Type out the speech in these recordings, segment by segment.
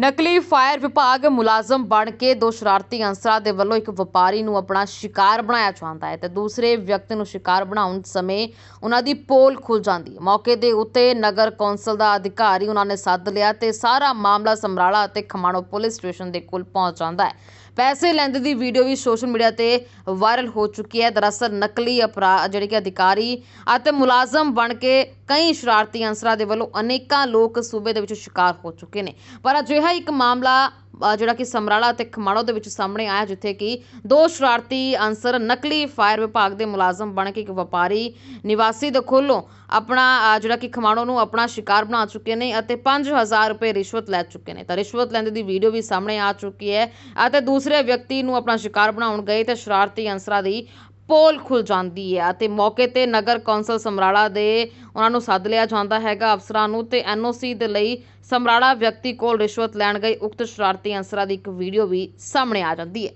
ਨਕਲੀ ਫਾਇਰ ਵਿਭਾਗ ਮੁਲਾਜ਼ਮ ਬਣ ਕੇ ਦੋ ਸ਼ਰਾਰਤੀ ਅਨਸਰਾਂ ਦੇ ਵੱਲੋਂ ਇੱਕ ਵਪਾਰੀ ਨੂੰ ਆਪਣਾ ਸ਼ਿਕਾਰ ਬਣਾਇਆ ਜਾਂਦਾ ਹੈ ਤੇ ਦੂਸਰੇ ਵਿਅਕਤੀ ਨੂੰ ਸ਼ਿਕਾਰ ਬਣਾਉਣ ਸਮੇਂ ਉਹਨਾਂ ਦੀ ਪੋਲ ਖੁੱਲ ਜਾਂਦੀ ਹੈ। ਮੌਕੇ ਦੇ ਉੱਤੇ ਨਗਰ ਕੌਂਸਲ ਦਾ ਅਧਿਕਾਰੀ ਉਹਨਾਂ ਨੇ ਸੱਦ ਲਿਆ ਤੇ ਸਾਰਾ ਮਾਮਲਾ ਸਮਰਾਲਾ ਅਤੇ ਖਮਾਣੋ ਪੁਲਿਸ ਸਟੇਸ਼ਨ ਦੇ ਕੋਲ ਪਹੁੰਚ ਜਾਂਦਾ ਹੈ। ਪੈਸੇ ਲੈਂਦੇ ਦੀ ਵੀਡੀਓ ਵੀ ਸੋਸ਼ਲ ਮੀਡੀਆ ਤੇ ਵਾਇਰਲ ਹੋ ਚੁੱਕੀ ਹੈ। ਦਰਅਸਲ ਨਕਲੀ ਅਪਰਾਧ ਜਿਹੜੇ ਕਿ ਅਧਿਕਾਰੀ ਅਤੇ ਮੁਲਾਜ਼ਮ ਬਣ ਕੇ ਕਈ ਸ਼ਰਾਰਤੀ ਅਨਸਰਾਂ ਦੇ ਵੱਲੋਂ ਅਨੇਕਾਂ ਲੋਕ ਸੂਬੇ ਦੇ ਵਿੱਚ ਸ਼ਿਕਾਰ ਹੋ ਚੁੱਕੇ ਨੇ। ਪਰ ਅਜੇ ਅਜਿਹਾ ਇੱਕ ਮਾਮਲਾ ਜਿਹੜਾ ਕਿ ਸਮਰਾਲਾ ਅਤੇ ਖਮਾਣੋ ਦੇ ਵਿੱਚ ਸਾਹਮਣੇ ਆਇਆ, ਜਿੱਥੇ ਕਿ ਦੋ ਸ਼ਰਾਰਤੀ ਅਨਸਰ ਨਕਲੀ ਫਾਇਰ ਵਿਭਾਗ ਦੇ ਮੁਲਾਜ਼ਮ ਬਣ ਕੇ ਇੱਕ ਵਪਾਰੀ ਨਿਵਾਸੀ ਦੇ ਕੋਲੋਂ ਆਪਣਾ ਜਿਹੜਾ ਕਿ ਖਮਾਣੋ ਨੂੰ ਆਪਣਾ ਸ਼ਿਕਾਰ ਬਣਾ ਚੁੱਕੇ ਨੇ ਅਤੇ 5000 ਰੁਪਏ ਰਿਸ਼ਵਤ ਲੈ ਚੁੱਕੇ ਨੇ। ਤਾਂ ਰਿਸ਼ਵਤ ਲੈਂਦੇ ਦੀ ਵੀਡੀਓ ਵੀ ਸਾਹਮਣੇ ਆ ਚੁੱਕੀ ਹੈ ਅਤੇ ਦੂਸਰੇ ਵਿਅਕਤੀ ਨੂੰ ਆਪਣਾ ਸ਼ਿਕਾਰ ਬਣਾਉਣ ਗਏ ਤੇ ਸ਼ਰਾਰਤੀ ਅਨਸਰਾਂ ਦੀ ਪੋਲ ਖੁੱਲ ਜਾਂਦੀ ਹੈ ਅਤੇ ਮੌਕੇ ਤੇ ਨਗਰ ਕੌਂਸਲ ਸਮਰਾਲਾ ਦੇ ਉਹਨਾਂ ਨੂੰ ਸੱਦ ਲਿਆ ਜਾਂਦਾ ਹੈਗਾ ਅਫਸਰਾਂ ਨੂੰ ਤੇ ਐਨਓਸੀ ਦੇ ਲਈ ਸਮਰਾਲਾ ਵਿਅਕਤੀ ਕੋਲ ਰਿਸ਼ਵਤ ਲੈਣ ਗਏ ਉਕਤ ਸ਼ਰਾਰਤੀ ਅਨਸਰਾਂ ਦੀ ਇੱਕ ਵੀਡੀਓ ਵੀ ਸਾਹਮਣੇ ਆ ਜਾਂਦੀ ਹੈ।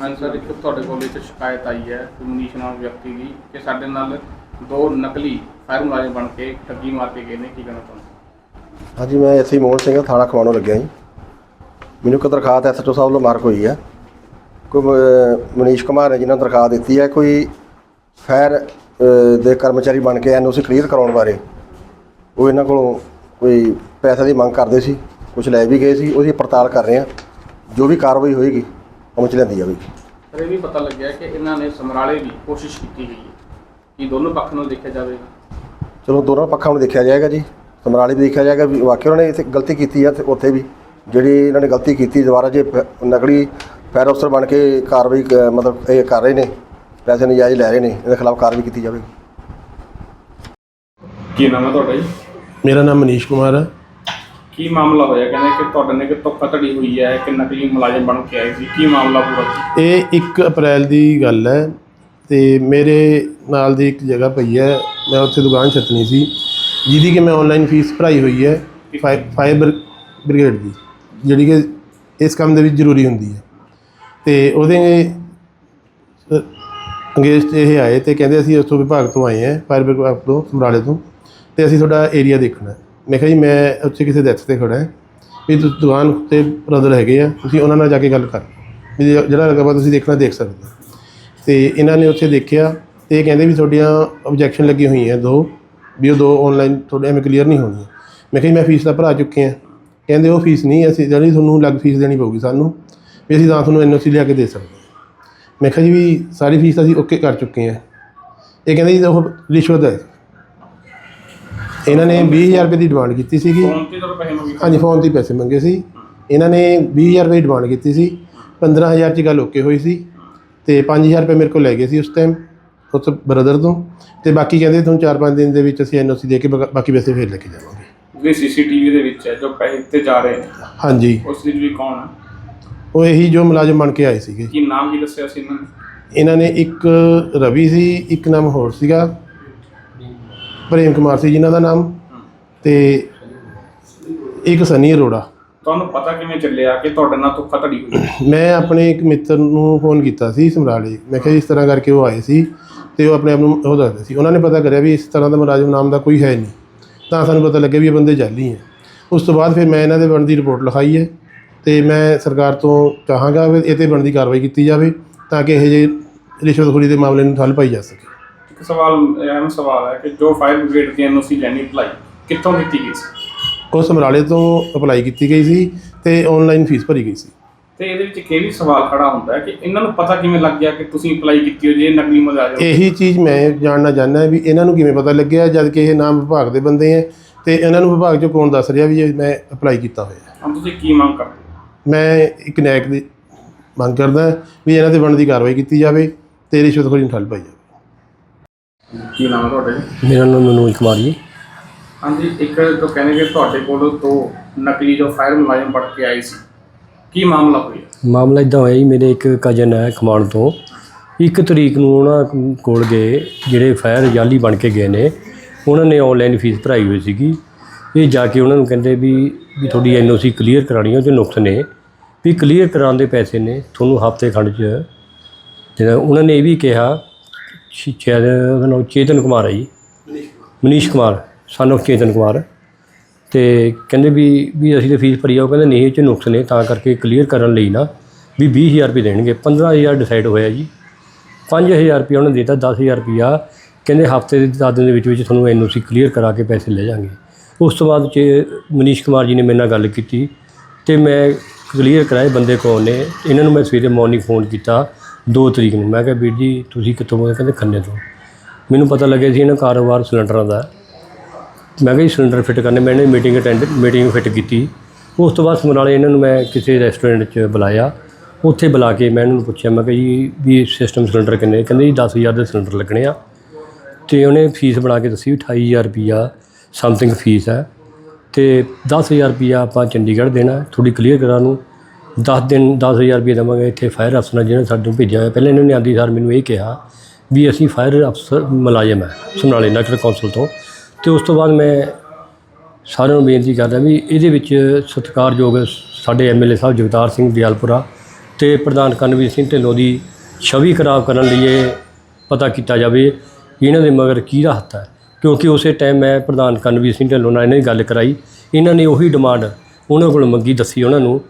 ਹਾਂਜੀ ਸਰ ਇੱਕ ਤੁਹਾਡੇ ਕੋਲ ਇੱਕ ਸ਼ਿਕਾਇਤ ਆਈ ਹੈ ਮਨੀਸ਼ ਨਾਮ ਵਿਅਕਤੀ ਦੀ ਕਿ ਸਾਡੇ ਨਾਲ ਦੋ ਨਕਲੀ ਫਾਇਰ ਮੁਲਾਜ਼ਮ ਬਣ ਕੇ ਠੱਗੀ ਮਾਰ ਕੇ ਗਏ ਨੇ ਕੀ ਕਹਿਣਾ ਚਾਹੁੰਦੇ ਹਾਂਜੀ ਮੈਂ ਐਸੀ ਮੋਹਨ ਸਿੰਘ ਥਾਣਾ ਖਵਾਣੋਂ ਲੱਗਿਆ ਜੀ। ਮੈਨੂੰ ਇੱਕ ਦਰਖਾਸਤ ਐਸਐਚਓ ਸਾਹਿਬ ਵੱਲੋਂ ਮਾਰਕ ਹੋਈ ਹੈ। ਕੋਈ ਮਨੀਸ਼ ਕੁਮਾਰ ਨੇ ਜਿਨ੍ਹਾਂ ਦਰਖਾਸਤ ਦਿੱਤੀ ਹੈ ਕੋਈ ਫਾਇਰ ਅ, ਦੇ ਕਰਮਚਾਰੀ ਬਣ ਕੇ ਐਨਓਸੀ ਕਲੀਅਰ ਕਰਾਉਣ ਬਾਰੇ ਉਹ ਇਹਨਾਂ ਕੋਲੋਂ ਕੋਈ ਪੈਸੇ ਦੀ ਮੰਗ ਕਰਦੇ ਸੀ ਕੁਝ ਲੈ ਵੀ ਗਏ ਸੀ ਉਹਦੀ ਪੜਤਾਲ ਕਰ ਰਹੇ ਹਾਂ ਜੋ ਵੀ ਕਾਰਵਾਈ ਹੋਏਗੀ ਉਹ ਚ ਲੈਂਦੀ ਜਾਵੇਗੀ। ਸਰ ਇਹ ਵੀ ਪਤਾ ਲੱਗਿਆ ਕਿ ਇਹਨਾਂ ਨੇ ਸਮਰਾਲੇ ਦੀ ਕੋਸ਼ਿਸ਼ ਕੀਤੀ ਗਈ ਹੈ ਕਿ ਦੋਨੋਂ ਪੱਖ ਨੂੰ ਦੇਖਿਆ ਜਾਵੇਗਾ। ਚਲੋ ਦੋਨੋਂ ਪੱਖਾਂ ਨੂੰ ਦੇਖਿਆ ਜਾਏਗਾ ਜੀ ਸਮਰਾਲੇ ਵੀ ਦੇਖਿਆ ਜਾਏਗਾ ਵੀ ਵਾਕਿਆ ਉਹਨਾਂ ਨੇ ਇੱਥੇ ਗਲਤੀ ਕੀਤੀ ਹੈ ਤੇ ਉੱਥੇ ਵੀ। ਜਿਹੜੀ ਇਹਨਾਂ ਨੇ ਗਲਤੀ ਕੀਤੀ ਦੁਬਾਰਾ ਜੇ ਫ- ਨਕਲੀ ਫਾਇਰ ਅਫਸਰ ਬਣ ਕੇ ਕਾਰਵਾਈ ਕ- ਮਤਲਬ ਇਹ ਕਰ ਰਹੇ ਨੇ ਪੈਸੇ ਨਜਾਇਜ਼ ਲੈ ਰਹੇ ਨੇ ਇਹਦੇ ਖਿਲਾਫ ਕਾਰਵਾਈ ਕੀਤੀ ਜਾਵੇਗੀ ਕੀ ਨਾਮ ਹੈ ਤੁਹਾਡਾ ਜੀ? ਮੇਰਾ ਨਾਮ ਮਨੀਸ਼ ਕੁਮਾਰ ਹੈ। ਕੀ ਮਾਮਲਾ ਹੋਇਆ? ਕਹਿੰਦੇ ਕਿ ਤੁਹਾਡੇ ਨੇ ਕਿ ਧੋਖਾਧੜੀ ਹੋਈ ਹੈ ਕਿ ਨਕਲੀ ਮੁਲਾਜ਼ਮ ਬਣ ਕੇ ਆਏ ਸੀ। ਕੀ ਮਾਮਲਾ ਪੂਰਾ ਇਹ 1 ਅਪ੍ਰੈਲ ਦੀ ਗੱਲ ਹੈ ਤੇ ਮੇਰੇ ਨਾਲ ਦੀ ਇੱਕ ਜਗ੍ਹਾ ਪਈ ਹੈ। ਮੈਂ ਉੱਥੇ ਦੁਕਾਨ ਛੱਤਣੀ ਸੀ ਜਿਹਦੀ ਕਿ ਮੈਂ ਆਨਲਾਈਨ ਫੀਸ ਭਰਾਈ ਹੋਈ ਹੈ ਫਾਇ- ਫਾਇਰ ਬ੍ਰਿ- ਬ੍ਰਿਗੇਡ ਦੀ। ਜਿਹੜੀ ਕਿ ਇਸ ਕੰਮ ਦੇ ਵਿੱਚ ਜ਼ਰੂਰੀ ਹੁੰਦੀ ਹੈ। ਤੇ ਉਹਦੇ ਅੰਗੇਜ਼ 'ਚ ਇਹ ਆਏ ਤੇ ਕਹਿੰਦੇ ਅਸੀਂ ਉਸ ਤੋਂ ਵਿਭਾਗ ਤੋਂ ਆਏ ਹਾਂ ਫਾਇਰ ਵਿਭਾਗ ਤੋਂ, ਸਮਰਾਲੇ ਤੋਂ, ਤੇ ਅਸੀਂ ਤੁਹਾਡਾ ਏਰੀਆ ਦੇਖਣਾ ਮੈਂ ਕਿਹਾ ਜੀ, ਮੈਂ ਉੱਥੇ ਕਿਸੇ ਡੈਥ ਤੇ ਖੜਾ ਹਾਂ, ਵੀ ਤੁਸੀਂ ਦੁਕਾਨ ਤੇ ਬ੍ਰਦਰ ਹੈਗੇ ਆ, ਤੁਸੀਂ ਉਹਨਾਂ ਨਾਲ ਜਾ ਕੇ ਗੱਲ ਕਰ। ਵੀ ਜਿਹੜਾ ਰਕਬਾ ਤੁਸੀਂ ਦੇਖਣਾ ਦੇਖ ਸਕਦੇ ਹੋ। ਤੇ ਇਹਨਾਂ ਨੇ ਉੱਥੇ ਦੇਖਿਆ ਤੇ ਇਹ ਕਹਿੰਦੇ ਵੀ ਤੁਹਾਡੀਆਂ ਆਬਜੈਕਸ਼ਨ ਲੱਗੀ ਹੋਈ ਹੈ ਦੋ, ਵੀ ਉਹ ਦੋ ਆਨਲਾਈਨ ਤੁਹਾਡੇ ਐਵੇਂ ਕਲੀਅਰ ਨਹੀਂ ਹੋਣੀਆਂ। ਮੈਂ ਕਿਹਾ ਜੀ, ਮੈਂ ਫੀਸ ਦਾ ਭਰਾ ਚੁੱਕੇ ਆ ਕਹਿੰਦੇ ਉਹ ਫੀਸ ਨਹੀਂ ਅਸੀਂ ਜਿਹੜੀ ਤੁਹਾਨੂੰ ਲੱਗ ਫੀਸ ਦੇਣੀ ਪਊਗੀ ਸਾਨੂੰ ਵੀ ਅਸੀਂ ਤਾਂ ਤੁਹਾਨੂੰ ਐਨਓਸੀ ਲਿਆ ਕੇ ਦੇ ਸਕਦੇ। ਮੈਂ ਕਿਹਾ ਜੀ ਵੀ ਸਾਰੀ ਫੀਸ ਅਸੀਂ ਓਕੇ ਕਰ ਚੁੱਕੇ ਆ ਇਹ ਕਹਿੰਦੇ ਜੀ ਉਹ ਰਿਸ਼ਵਤ ਹੈ। ਇਹਨਾਂ ਨੇ 20000 ਰੁਪਏ ਦੀ ਡਿਮਾਂਡ ਕੀਤੀ ਸੀਗੀ। ਫੋਨ ਤੇ ਜਦੋਂ ਪੈਸੇ ਮੰਗੇ ਹਾਂਜੀ ਫੋਨ ਤੇ ਹੀ ਪੈਸੇ ਮੰਗੇ ਸੀ। ਇਹਨਾਂ ਨੇ 20000 ਰੁਪਏ ਦੀ ਡਿਮਾਂਡ ਕੀਤੀ ਸੀ। 15000 ਚ ਗੱਲ ਓਕੇ ਹੋਈ ਸੀ। ਤੇ 5000 ਰੁਪਏ ਮੇਰੇ ਕੋਲ ਲੈ ਗਏ ਸੀ ਉਸ ਟਾਈਮ ਉਸ ਬ੍ਰਦਰ ਤੋਂ। ਤੇ ਬਾਕੀ ਕਹਿੰਦੇ ਤੁਹਾਨੂੰ 4-5 ਦਿਨ ਦੇ ਵਿੱਚ ਅਸੀਂ ਐਨਓਸੀ ਦੇ ਕੇ ਬਾਕੀ ਪੈਸੇ ਫੇਰ ਲੈ ਕੇ ਜਾਵਾਂਗੇ। ਜਿਹੜੇ ਸੀਸੀਟੀਵੀ ਦੇ ਵਿੱਚ ਹੈ ਜੋ ਪੈਸੇ ਦਿੱਤੇ ਜਾ ਰਹੇ ਨੇ। ਹਾਂਜੀ। ਉਸ ਦੀ ਵੀ ਕੌਣ ਹੈ? ਉਹ ਇਹੀ ਜੋ ਮੁਲਾਜ਼ਮ ਬਣ ਕੇ ਆਏ ਸੀਗੇ। ਕੀ ਨਾਮ ਕੀ ਦੱਸਿਆ ਸੀ ਇਹਨਾਂ ਨੇ? ਇਹਨਾਂ ਨੇ ਇੱਕ ਰਵੀ ਸੀ ਇੱਕ ਨਾਮ ਹੋਰ ਸੀਗਾ। ਪ੍ਰੇਮ ਕੁਮਾਰ ਸੀ ਜਿਨ੍ਹਾਂ ਦਾ ਨਾਮ। ਤੇ ਇੱਕ ਸਨੀ ਅਰੋੜਾ। ਤੁਹਾਨੂੰ ਪਤਾ ਕਿਵੇਂ ਚੱਲਿਆ ਕਿ ਤੁਹਾਡੇ ਨਾਲ ਧੋਖਾਧੜੀ ਹੋਈ? ਹੈ? ਮੈਂ ਆਪਣੇ ਇੱਕ ਮਿੱਤਰ ਨੂੰ ਫੋਨ ਕੀਤਾ ਸੀ ਸਮਰਾਲੇ। ਮੈਂ ਕਿਹਾ ਇਸ ਤਰ੍ਹਾਂ ਕਰਕੇ ਉਹ ਆਏ ਸੀ ਤੇ ਉਹ ਆਪਣੇ ਆਪ ਨੂੰ ਉਹ ਦੱਸਦੇ ਸੀ। ਉਹਨਾਂ ਨੇ ਪਤਾ ਕਰਿਆ ਵੀ ਇਸ ਤਰ੍ਹਾਂ ਦਾ ਮੁਲਾਜ਼ਮ ਨਾਮ ਦਾ ਕੋਈ ਹੈ ਨਹੀਂ। ਤਾਂ ਸਾਨੂੰ ਪਤਾ ਲੱਗਿਆ ਵੀ ਇਹ ਬੰਦੇ ਜਾਲੀ ਹੈ। ਉਸ ਤੋਂ ਬਾਅਦ ਫਿਰ ਮੈਂ ਇਹਨਾਂ ਦੇ ਬਣਦੀ ਰਿਪੋਰਟ ਲਿਖਾਈ ਹੈ ਤੇ ਮੈਂ ਸਰਕਾਰ ਤੋਂ ਚਾਹਾਂਗਾ ਵੀ ਇਹ ਤੇ ਬਣਦੀ ਕਾਰਵਾਈ ਕੀਤੀ ਜਾਵੇ ਤਾਂ ਕਿ ਇਹ ਜੇ ਰਿਸ਼ਵਤਖੋਰੀ ਦੇ ਮਾਮਲੇ ਨੂੰ ਠੱਲ ਪਾਈ ਜਾ ਸਕੇ। ਇੱਕ ਸਵਾਲ ਅਹਿਮ ਸਵਾਲ ਹੈ ਕਿ ਜੋ ਫਾਇਰ ਬ੍ਰਿਗੇਡ ਦੀ ਐਨਓਸੀ ਲੈਣੀ ਅਪਲਾਈ ਕਿੱਥੋਂ ਕੀਤੀ ਗਈ ਸੀ? ਉਹ ਸਮਰਾਲੇ ਤੋਂ ਅਪਲਾਈ ਕੀਤੀ ਗਈ ਸੀ ਤੇ ਆਨਲਾਈਨ ਫੀਸ ਭਰੀ ਗਈ ਸੀ। ਤੇ ਇਹਦੇ ਵਿੱਚ ਇੱਕ ਇਹ ਵੀ ਸਵਾਲ ਖੜਾ ਹੁੰਦਾ ਹੈ ਕਿ ਇਹਨਾਂ ਨੂੰ ਪਤਾ ਕਿਵੇਂ ਲੱਗ ਗਿਆ ਕਿ ਤੁਸੀਂ ਅਪਲਾਈ ਕੀਤੀ ਹੋ ਜੇ ਇਹ ਨਕਲੀ ਮੁਲਾਜ਼ਮ ਇਹੀ ਚੀਜ਼ ਮੈਂ ਜਾਣਨਾ ਚਾਹੁੰਦਾ ਵੀ ਇਹਨਾਂ ਨੂੰ ਕਿਵੇਂ ਪਤਾ ਲੱਗਿਆ ਜਦ ਕਿ ਇਹ ਨਾਮ ਵਿਭਾਗ ਦੇ ਬੰਦੇ ਹੈ ਤੇ ਇਹਨਾਂ ਨੂੰ ਵਿਭਾਗ ਚੋਂ ਕੌਣ ਦੱਸ ਰਿਹਾ ਵੀ ਇਹ ਮੈਂ ਅਪਲਾਈ ਕੀਤਾ ਹੋਇਆ ਹੈ। ਹੁਣ ਤੁਸੀਂ ਕੀ ਮੰਗ ਕਰਦੇ ਹੋ? ਮੈਂ ਇੱਕ ਨੈਕ ਦੀ ਮੰਗ ਕਰਦਾ ਵੀ ਇਹਨਾਂ ਤੇ ਬਣਦੀ ਕਾਰਵਾਈ ਕੀਤੀ ਜਾਵੇ ਤੇ ਰਿਸ਼ਵਤਖੋਰੀ ਨੂੰ ਠੱਲ ਪਾਈ ਜਾਵੇ। ਕੀ ਨਾਮ ਹੈ ਤੁਹਾਡਾ ਜੀ? ਮੇਰਾ ਨਾਮ ਮਨੋਜ ਕੁਮਾਰ ਜੀ। ਹਾਂਜੀ ਇੱਕ ਜੋ ਕਹਿੰਦੇ ਕਿ ਤੁਹਾਡੇ ਕੋਲ ਦੋ ਨਕਲੀ ਜੋ ਫਾਇਰ ਮੁਲਾਜ਼ਮ ਪੜ ਕੇ ਆਏ ਸੀ ਕੀ ਮਾਮਲਾ ਹੋਇਆ? ਮਾਮਲਾ ਇਦਾਂ ਹੋਇਆ ਜੀ, ਮੇਰੇ ਇੱਕ ਕਜ਼ਨ ਹੈ ਖਮਾਣ ਤੋਂ। ਇੱਕ ਤਰੀਕ ਨੂੰ ਉਹਨਾਂ ਕੋਲ ਗਏ, ਜਿਹੜੇ ਫਾਇਰ ਜਾਲੀ ਬਣ ਕੇ ਗਏ ਨੇ। ਉਹਨਾਂ ਨੇ ਆਨਲਾਈਨ ਫੀਸ ਭਰਾਈ ਹੋਈ ਸੀਗੀ। ਇਹ ਜਾ ਕੇ ਉਹਨਾਂ ਨੂੰ ਕਹਿੰਦੇ ਵੀ ਵੀ ਤੁਹਾਡੀ ਐਨਓਸੀ ਕਲੀਅਰ ਕਰਾਣੀ ਹੈ ਉਹ 'ਚ ਨੁਕਸ ਨੇ। ਵੀ ਕਲੀਅਰ ਕਰਾਉਣ ਦੇ ਪੈਸੇ ਨੇ, ਤੁਹਾਨੂੰ ਹਫ਼ਤੇ ਖੰਡ 'ਚ। ਜਿਹੜਾ ਉਹਨਾਂ ਨੇ ਇਹ ਵੀ ਕਿਹਾ ਸ਼ਾਇਦ ਉਹਦਾ ਨਾਮ ਚੇਤਨ ਕੁਮਾਰ ਹੈ ਜੀ। ਮਨੀਸ਼ ਕੁਮਾਰ। ਸਾਨੂੰ ਚੇਤਨ ਕੁਮਾਰ। ਤੇ ਕਹਿੰਦੇ ਵੀ ਵੀ ਅਸੀਂ ਤਾਂ ਫੀਸ ਭਰੀ ਆ, ਉਹ ਕਹਿੰਦੇ ਨਹੀਂ, ਇਹ ਚ ਨੁਕਸ ਨੇ, ਤਾਂ ਕਰਕੇ ਕਲੀਅਰ ਕਰਨ ਲਈ ਨਾ ਵੀ 20000 ਰੁਪਏ ਦੇਣਗੇ। 15000 ਡਿਸਾਈਡ ਹੋਇਆ ਜੀ। 5000 ਰੁਪਏ ਉਹਨੇ ਦਿੱਤਾ 10000 ਰੁਪਿਆ ਕਹਿੰਦੇ ਹਫ਼ਤੇ ਦੇ 10 ਦਿਨ ਦੇ ਵਿੱਚ ਵਿੱਚ ਤੁਹਾਨੂੰ ਐਨਓਸੀ ਕਲੀਅਰ ਕਰਾ ਕੇ ਪੈਸੇ ਲੈ ਜਾਾਂਗੇ ਉਸ ਤੋਂ ਬਾਅਦ ਚ ਮਨੀਸ਼ ਕੁਮਾਰ ਜੀ ਨੇ ਮੇਰੇ ਨਾਲ ਗੱਲ ਕੀਤੀ ਤੇ ਮੈਂ ਕਲੀਅਰ ਕਰਾਏ ਬੰਦੇ ਕੌਣ ਨੇ। ਇਹਨਾਂ ਨੂੰ ਮੈਂ ਸਵੇਰੇ ਮਾਰਨਿੰਗ ਫੋਨ ਕੀਤਾ 2 ਤਰੀਕ ਨੂੰ। ਮੈਂ ਕਿਹਾ, ਵੀਰ ਜੀ, ਤੁਸੀਂ ਕਿੱਥੋਂ ਬੋਲਦੇ? ਕਹਿੰਦੇ, ਖੰਨੇ ਤੋਂ। ਮੈਨੂੰ ਪਤਾ ਲੱਗਿਆ ਸੀ, ਇਹਨਾਂ ਕਾਰੋਬਾਰ ਸਿਲੰਡਰਾਂ ਦਾ। ਮੈਂ ਕਿਹਾ ਜੀ ਸਿਲੰਡਰ ਫਿੱਟ ਕਰਨੇ, ਮੈਂ ਇਹਨਾਂ ਦੀ ਮੀਟਿੰਗ ਅਟੈਂਡ ਮੀਟਿੰਗ ਫਿੱਟ ਕੀਤੀ। ਉਸ ਤੋਂ ਬਾਅਦ ਸਮਰਾਲੇ ਇਹਨਾਂ ਨੂੰ ਮੈਂ ਕਿਸੇ ਰੈਸਟੋਰੈਂਟ 'ਚ ਬੁਲਾਇਆ। ਉੱਥੇ ਬੁਲਾ ਕੇ ਮੈਂ ਇਹਨਾਂ ਨੂੰ ਪੁੱਛਿਆ, ਮੈਂ ਕਿਹਾ ਜੀ, ਵੀ ਸਿਸਟਮ ਸਿਲੰਡਰ ਕਿੰਨੇ? ਕਹਿੰਦੇ ਜੀ 10000 ਦੇ ਸਿਲੰਡਰ ਲੱਗਣੇ ਆ। ਤੇ ਉਹਨੇ ਫੀਸ ਬਣਾ ਕੇ ਦੱਸੀ ਵੀ 28000 ਰੁਪਿਆ ਸਮਥਿੰਗ ਫੀਸ ਹੈ। ਤੇ 10000 ਰੁਪਿਆ ਆਪਾਂ ਚੰਡੀਗੜ੍ਹ ਦੇਣਾ ਥੋੜੀ ਕਲੀਅਰ ਕਰਾਂ ਨੂੰ। 10 ਦਿਨ 10000 ਰੁਪਏ ਦੇਵਾਂਗੇ ਇੱਥੇ ਫਾਇਰ ਅਫਸਰ ਨੇ, ਜਿਹਨੇ ਸਾਡੇ ਨੂੰ ਭੇਜਿਆ ਹੋਇਆ। ਪਹਿਲਾਂ ਇਹਨਾਂ ਨੇ ਆਂਦੀ, ਸਰ, ਮੈਨੂੰ ਇਹ ਕਿਹਾ ਵੀ ਅਸੀਂ ਫਾਇਰ ਅਫਸਰ ਮੁਲਾਜ਼ਮ ਹੈ, ਸਮਰਾਲੇ ਨਗਰ ਕੌਂਸਲ ਤੋਂ। ਤੇ ਉਸ ਤੋਂ ਬਾਅਦ ਮੈਂ ਸਾਰਿਆਂ ਨੂੰ ਬੇਨਤੀ ਕਰਦਾ ਵੀ ਇਹਦੇ ਵਿੱਚ ਸਤਿਕਾਰਯੋਗ ਸਾਡੇ ਐਮਐਲਏ ਸਾਹਿਬ ਜਗਤਾਰ ਸਿੰਘ ਦਿਆਲਪੁਰਾ ਤੇ ਪ੍ਰਧਾਨ ਕਰਨਵੀਰ ਸਿੰਘ ਢਿੱਲੋਂ ਦੀ ਛਵੀ ਖਰਾਬ ਕਰਨ ਲਈ ਇਹ ਪਤਾ ਕੀਤਾ ਜਾਵੇ ਕਿ ਇਹਨਾਂ ਦੇ ਮਗਰ ਕੀ ਹੱਥ ਹੈ। ਕਿਉਂਕਿ ਉਸੇ ਟਾਈਮ ਮੈਂ ਪ੍ਰਧਾਨ ਕਰਨਵੀਰ ਸਿੰਘ ਢਿੱਲੋਂ ਨਾਲ ਇਹਨਾਂ ਦੀ ਗੱਲ ਕਰਾਈ। ਇਹਨਾਂ ਨੇ ਉਹੀ ਡਿਮਾਂਡ ਉਹਨਾਂ ਕੋਲ ਮੰਗੀ ਦੱਸੀ ਉਹਨਾਂ ਨੂੰ।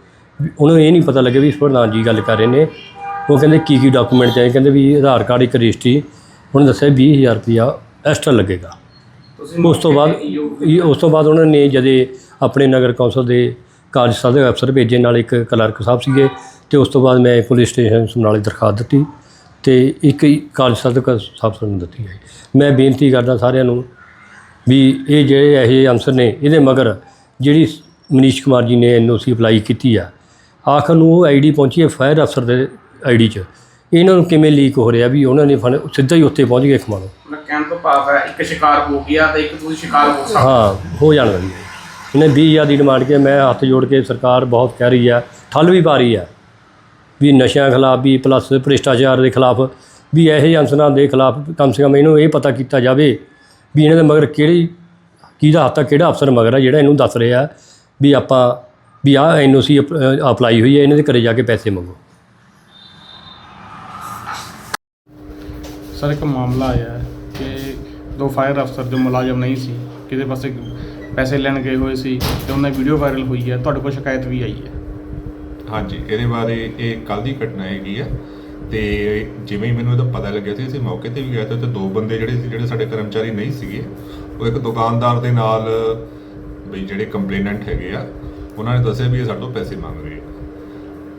ਵੀ ਉਹਨਾਂ ਨੂੰ ਇਹ ਨਹੀਂ ਪਤਾ ਲੱਗਿਆ ਵੀ ਪ੍ਰਧਾਨ ਜੀ ਗੱਲ ਕਰ ਰਹੇ ਨੇ। ਉਹ ਕਹਿੰਦੇ ਕੀ ਕੀ ਡਾਕੂਮੈਂਟ ਚਾਹੀਦੇ? ਕਹਿੰਦੇ ਵੀ ਆਧਾਰ ਕਾਰਡ ਇੱਕ ਰਜਿਸਟਰੀ। ਉਹਨੇ ਦੱਸਿਆ 20000 ਰੁਪਇਆ ਐਕਸਟਰਾ ਲੱਗੇਗਾ। ਉਸ ਤੋਂ ਬਾਅਦ ਇਹ- ਉਸ ਤੋਂ ਬਾਅਦ ਉਹਨਾਂ ਨੇ ਜਦੇ ਆਪਣੇ ਨਗਰ ਕੌਂਸਲ ਦੇ ਕਾਰਜ ਸਾਧਕ ਅਫਸਰ ਭੇਜੇ ਨਾਲ ਇੱਕ ਕਲਰਕ ਸਾਹਿਬ ਸੀਗੇ ਤੇ ਉਸ ਤੋਂ ਬਾਅਦ ਮੈਂ ਪੁਲਿਸ ਸਟੇਸ਼ਨ ਸਮਰਾਲੇ ਦਰਖਾਸਤ ਦਿੱਤੀ ਤੇ ਇੱਕ ਹੀ ਕਾਰਜ ਸਾਧਕ ਸਾਹਿਬ ਨੂੰ ਦਿੱਤੀ ਹੈ ਮੈਂ ਬੇਨਤੀ ਕਰਦਾ ਸਾਰਿਆਂ ਨੂੰ ਵੀ ਇਹ ਜਿਹੜੇ ਇਹੋ ਜਿਹੇ ਅਨਸਰ ਨੇ ਇਹਦੇ ਮਗਰ ਜਿਹੜੀ ਮਨੀਸ਼ ਕੁਮਾਰ ਜੀ ਨੇ ਐਨਓਸੀ ਅਪਲਾਈ ਕੀਤੀ ਆ ਆਖਰ ਨੂੰ ਉਹ ਆਈਡੀ ਪਹੁੰਚੀ ਹੈ ਫਾਇਰ ਅਫਸਰ ਦੇ ਆਈਡੀ 'ਚ। ਇਹਨਾਂ ਨੂੰ ਕਿਵੇਂ ਲੀਕ ਹੋ ਰਿਹਾ ਵੀ ਉਹਨਾਂ ਨੇ ਫਨ- ਸਿੱਧਾ ਹੀ ਉੱਥੇ ਪਹੁੰਚ ਗਏ ਖਮਾਣੋ। ਮਤਲਬ ਕਹਿਣ ਤੋਂ ਭਾਵ ਹੈ ਇੱਕ ਸ਼ਿਕਾਰ ਹੋ ਗਿਆ ਤੇ ਇੱਕ ਤੁਸੀਂ ਸ਼ਿਕਾਰ ਹੋ ਸਕਦੇ ਹਾਂ। ਹੋ ਜਾਣਾ ਜੀ ਇਹਨੇ 20000 ਦੀ ਡਿਮਾਂਡ ਕੇ ਮੈਂ ਹੱਥ ਜੋੜ ਕੇ ਸਰਕਾਰ ਬਹੁਤ ਕਹਿ ਰਹੀ ਆ ਠੱਲ ਵੀ ਪਾ ਰਹੀ ਆ ਵੀ ਨਸ਼ਿਆਂ ਖਿਲਾਫ ਵੀ ਪਲੱਸ ਭ੍ਰਿਸ਼ਟਾਚਾਰ ਦੇ ਖਿਲਾਫ ਵੀ ਇਹੋ ਜਿਹੇ ਅੰਸਰਾਂ ਦੇ ਖਿਲਾਫ ਕਮ ਸੇ ਕਮ ਇਹਨੂੰ ਇਹ ਪਤਾ ਕੀਤਾ ਜਾਵੇ ਵੀ ਇਹਨਾਂ ਦੇ ਮਗਰ ਕਿਹੜੀ ਕਿਹਦਾ ਹੱਥ ਆ ਕਿਹੜਾ ਅਫਸਰ ਮਗਰ ਆ ਜਿਹੜਾ ਇਹਨੂੰ ਦੱਸ ਰਿਹਾ ਵੀ ਆਪਾਂ ਵੀ ਆਹ ਐਨਓਸੀ ਅਪਲਾਈ ਹੋਈ ਹੈ ਇਹਨਾਂ ਦੇ ਘਰੇ ਜਾ ਕੇ ਪੈਸੇ ਮੰਗੋ। ਸਰ, ਇੱਕ ਮਾਮਲਾ ਆਇਆ ਹੈ ਕਿ ਦੋ ਫਾਇਰ ਅਫਸਰ ਜੋ ਮੁਲਾਜ਼ਮ ਨਹੀਂ ਸੀ ਕਿਤੇ ਪਾਸੇ ਪੈਸੇ ਲੈਣ ਗਏ ਹੋਏ ਸੀ ਤੇ ਉਹਨਾਂ ਦੀ ਵੀਡੀਓ ਵਾਇਰਲ ਹੋਈ ਹੈ, ਤੁਹਾਡੇ ਕੋਲ ਸ਼ਿਕਾਇਤ ਵੀ ਆਈ ਹੈ? ਹਾਂਜੀ, ਇਹਦੇ ਬਾਰੇ ਇਹ ਕੱਲ ਦੀ ਘਟਨਾ ਹੈਗੀ ਆ ਤੇ ਜਿਵੇਂ ਹੀ ਮੈਨੂੰ ਇਹਦਾ ਪਤਾ ਲੱਗਿਆ ਸੀ, ਅਸੀਂ ਮੌਕੇ ਤੇ ਵੀ ਗਏ ਤੇ ਉੱਥੇ ਦੋ ਬੰਦੇ ਜਿਹੜੇ ਸੀ, ਜਿਹੜੇ ਸਾਡੇ ਕਰਮਚਾਰੀ ਨਹੀਂ ਸੀਗੇ, ਉਹ ਇੱਕ ਦੁਕਾਨਦਾਰ ਦੇ ਨਾਲ ਵੀ ਜਿਹੜੇ ਕੰਪਲੇਨੈਂਟ ਹੈਗੇ ਆ, ਉਹਨਾਂ ਨੇ ਦੱਸਿਆ ਵੀ ਇਹ ਸਾਡੇ ਤੋਂ ਪੈਸੇ ਮੰਗ ਰਹੇ ਆ।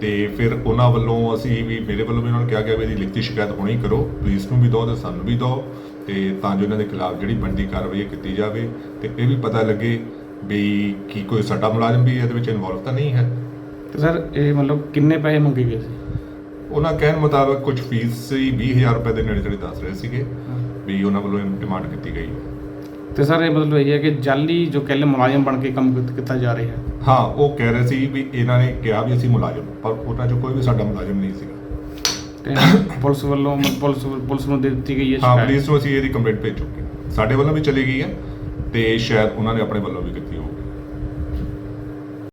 ਤੇ ਫਿਰ ਉਹਨਾਂ ਵੱਲੋਂ ਅਸੀਂ ਵੀ ਮੇਰੇ ਵੱਲੋਂ ਵੀ ਉਹਨਾਂ ਨੂੰ ਕਿਹਾ ਗਿਆ ਵੀ ਇਹਦੀ ਲਿਖਤੀ ਸ਼ਿਕਾਇਤ ਹੁਣੀ ਕਰੋ ਪੁਲਿਸ ਨੂੰ ਵੀ ਦਿਓ ਤੇ ਸਾਨੂੰ ਵੀ ਦਿਓ ਤੇ ਤਾਂ ਜੋ ਇਹਨਾਂ ਦੇ ਖਿਲਾਫ ਜਿਹੜੀ ਬਣਦੀ ਕਾਰਵਾਈ ਹੈ ਕੀਤੀ ਜਾਵੇ ਤੇ ਇਹ ਵੀ ਪਤਾ ਲੱਗੇ ਵੀ ਕੀ ਕੋਈ ਸਾਡਾ ਮੁਲਾਜ਼ਮ ਵੀ ਇਹਦੇ ਵਿੱਚ ਇਨਵੋਲਵ ਤਾਂ ਨਹੀਂ ਹੈ। ਤੇ ਸਰ ਇਹ ਮਤਲਬ ਕਿੰਨੇ ਪੈਸੇ ਮੰਗੇ ਗਏ ਸੀ? ਉਹਨਾਂ ਕਹਿਣ ਮੁਤਾਬਕ ਕੁਝ ਫੀਸ ਸੀ 20000 ਰੁਪਏ ਦੇ ਨੇੜੇ ਤੇੜੇ ਦੱਸ ਰਹੇ ਸੀਗੇ ਵੀ ਉਹਨਾਂ ਵੱਲੋਂ ਡਿਮਾਂਡ ਕੀਤੀ ਗਈ। ਤੇ ਸਰ ਇਹ ਮਤਲਬ ਇਹ ਹੈ ਕਿ ਜਾਲੀ ਜੋ ਕਹਿਲੇ ਮੁਲਾਜ਼ਮ ਬਣ ਕੇ ਕੰਮ ਕੀਤ- ਕੀਤਾ ਜਾ ਰਿਹਾ ਹੈ। ਹਾਂ ਉਹ ਕਹਿ ਰਹੇ ਸੀ ਵੀ ਇਹਨਾਂ ਨੇ ਕਿਹਾ ਵੀ ਅਸੀਂ ਮੁਲਾਜ਼ਮ ਪਰ ਉਹਨਾਂ ਚੋਂ ਕੋਈ ਵੀ ਸਾਡਾ ਮੁਲਾਜ਼ਮ ਨਹੀਂ ਸੀਗਾ। ਤੇ ਪੁਲਿਸ ਵੱਲੋਂ ਪੁਲਿਸ ਪੁਲਿਸ ਨੂੰ ਦੇ ਦਿੱਤੀ ਗਈ ਹੈ ਹਾਂ ਸ਼ਿਕਾਇਤ। ਪੁਲਿਸ ਨੂੰ ਅਸੀਂ ਇਹਦੀ ਕੰਪਲੇਂਟ ਭੇਜ ਚੁੱਕੇ ਹਾਂ। ਸਾਡੇ ਵੱਲੋਂ ਵੀ ਚਲੀ ਗਈ ਹੈ ਤੇ ਸ਼ਾਇਦ ਉਹਨਾਂ ਨੇ ਆਪਣੇ ਵੱਲੋਂ ਵੀ ਕੀਤੀ ਹੋਵੇ।